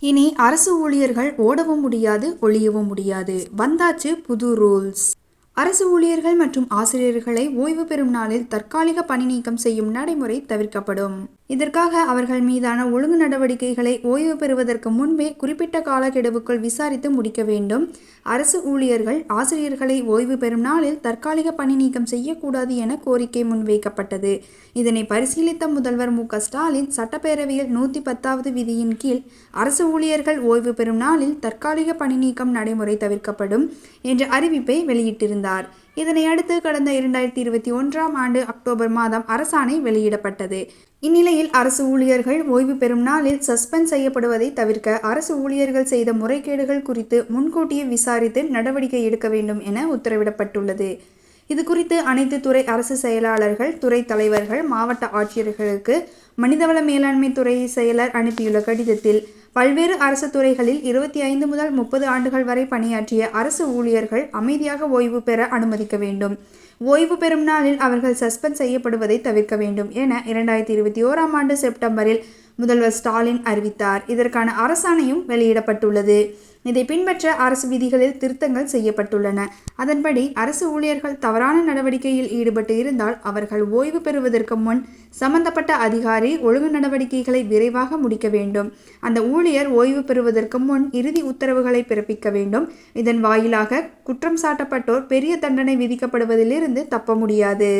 இனி அரசு ஊழியர்கள் ஓடவும் முடியாது ஒழியவும் முடியாது. வந்தாச்சு புது ரூல்ஸ். அரசு ஊழியர்கள் மற்றும் ஆசிரியர்களை ஓய்வு பெறும் நாளில் தற்காலிக பணி நீக்கம் செய்யும் நடைமுறை தவிர்க்கப்படும். இதற்காக அவர்கள் மீதான ஒழுங்கு நடவடிக்கைகளை ஓய்வு பெறுவதற்கு முன்பே குறிப்பிட்ட காலக்கெடுவுக்குள் விசாரித்து முடிக்க வேண்டும். அரசு ஊழியர்கள் ஆசிரியர்களை ஓய்வு பெறும் நாளில் தற்காலிக பணி நீக்கம் செய்யக்கூடாது என கோரிக்கை முன்வைக்கப்பட்டது. இதனை பரிசீலித்த முதல்வர் மு ஸ்டாலின் சட்டப்பேரவையில் நூற்றி பத்தாவது விதியின் கீழ் அரசு ஊழியர்கள் ஓய்வு பெறும் நாளில் தற்காலிக பணி நீக்கம் நடைமுறை தவிர்க்கப்படும் என்ற அறிவிப்பை வெளியிட்டிருந்தார். இதனை அடுத்து கடந்த இரண்டாயிரத்தி இருபத்தி ஒன்றாம் ஆண்டு அக்டோபர் மாதம் அரசாணை வெளியிடப்பட்டது. இந்நிலையில் அரசு ஊழியர்கள் ஓய்வு பெறும் நாளில் சஸ்பெண்ட் செய்யப்படுவதை தவிர்க்க அரசு ஊழியர்கள் செய்த முறைகேடுகள் குறித்து முன்கூட்டியே விசாரித்து நடவடிக்கை எடுக்க வேண்டும் என உத்தரவிடப்பட்டுள்ளது. இது குறித்து அனைத்து துறை அரசு செயலாளர்கள் துறை தலைவர்கள் மாவட்ட ஆட்சியர்களுக்கு மனிதவள மேலாண்மை துறை செயலர் அனுப்பியுள்ள கடிதத்தில் பல்வேறு அரசு துறைகளில் இருபத்தி ஐந்து முதல் முப்பது ஆண்டுகள் வரை பணியாற்றிய அரசு ஊழியர்கள் அமைதியாக ஓய்வு பெற அனுமதிக்க வேண்டும். ஓய்வு பெறும் நாளில் அவர்கள் சஸ்பெண்ட் செய்யப்படுவதை தவிர்க்க வேண்டும் என இரண்டாயிரத்தி இருபத்தி ஓராம் ஆண்டு செப்டம்பரில் முதல்வர் ஸ்டாலின் அறிவித்தார். இதற்கான அரசாணையும் வெளியிடப்பட்டுள்ளது. இதை பின்பற்ற அரசு விதிகளில் திருத்தங்கள் செய்யப்பட்டுள்ளன. அதன்படி அரசு ஊழியர்கள் தவறான நடவடிக்கையில் ஈடுபட்டு இருந்தால் அவர்கள் ஓய்வு பெறுவதற்கு முன் சம்பந்தப்பட்ட அதிகாரி ஒழுங்கு நடவடிக்கைகளை விரைவாக முடிக்க வேண்டும். அந்த ஊழியர் ஓய்வு பெறுவதற்கு முன் இறுதி உத்தரவுகளை பிறப்பிக்க வேண்டும். இதன் வாயிலாக குற்றம் சாட்டப்பட்டோர் பெரிய தண்டனை விதிக்கப்படுவதிலிருந்து தப்ப முடியாது.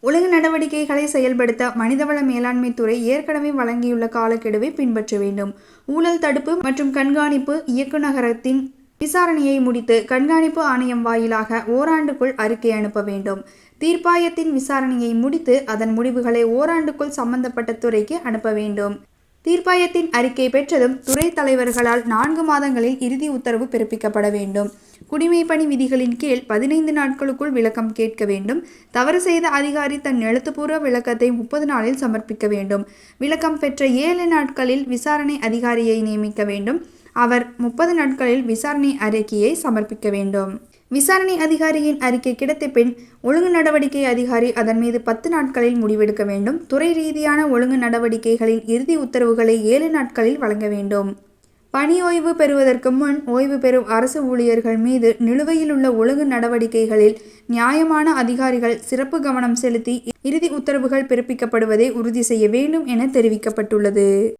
உலக நடவடிக்கைகளை செயல்படுத்த மனிதவள மேலாண்மை துறை ஏற்கனவே வழங்கியுள்ள காலக்கெடுவை பின்பற்ற வேண்டும். ஊழல் தடுப்பு மற்றும் கண்காணிப்பு இயக்குநகரத்தின் விசாரணையை முடித்து கண்காணிப்பு ஆணையம் வாயிலாக ஓராண்டுக்குள் அறிக்கை அனுப்ப வேண்டும். தீர்ப்பாயத்தின் விசாரணையை முடித்து அதன் முடிவுகளை ஓராண்டுக்குள் சம்பந்தப்பட்ட துறைக்கு அனுப்ப வேண்டும். தீர்ப்பாயத்தின் அறிக்கை பெற்றதும் துறை தலைவர்களால் நான்கு மாதங்களில் இறுதி உத்தரவு பிறப்பிக்கப்பட வேண்டும். குடிமைப்பணி விதிகளின் கீழ் பதினைந்து நாட்களுக்குள் விளக்கம் கேட்க வேண்டும். தவறு செய்த அதிகாரி தன் எழுத்துப்பூர்வ விளக்கத்தை முப்பது நாளில் சமர்ப்பிக்க வேண்டும். விளக்கம் பெற்ற ஏழு நாட்களில் விசாரணை அதிகாரியை நியமிக்க வேண்டும். அவர் முப்பது நாட்களில் விசாரணை அறிக்கையை சமர்ப்பிக்க வேண்டும். விசாரணை அதிகாரியின் அறிக்கை கிடைத்த பின் ஒழுங்கு நடவடிக்கை அதிகாரி அதன் மீது பத்து நாட்களில் முடிவெடுக்க வேண்டும். துறை ரீதியான ஒழுங்கு நடவடிக்கைகளின் இறுதி உத்தரவுகளை ஏழு நாட்களில் வழங்க வேண்டும். பணி ஓய்வு பெறுவதற்கு முன் ஓய்வு பெறும் அரசு ஊழியர்கள் மீது நிலுவையில் உள்ள ஒழுங்கு நடவடிக்கைகளில் நியாயமான அதிகாரிகள் சிறப்பு கவனம் செலுத்தி இறுதி உத்தரவுகள் பிறப்பிக்கப்படுவதை உறுதி செய்ய வேண்டும் என தெரிவிக்கப்பட்டுள்ளது.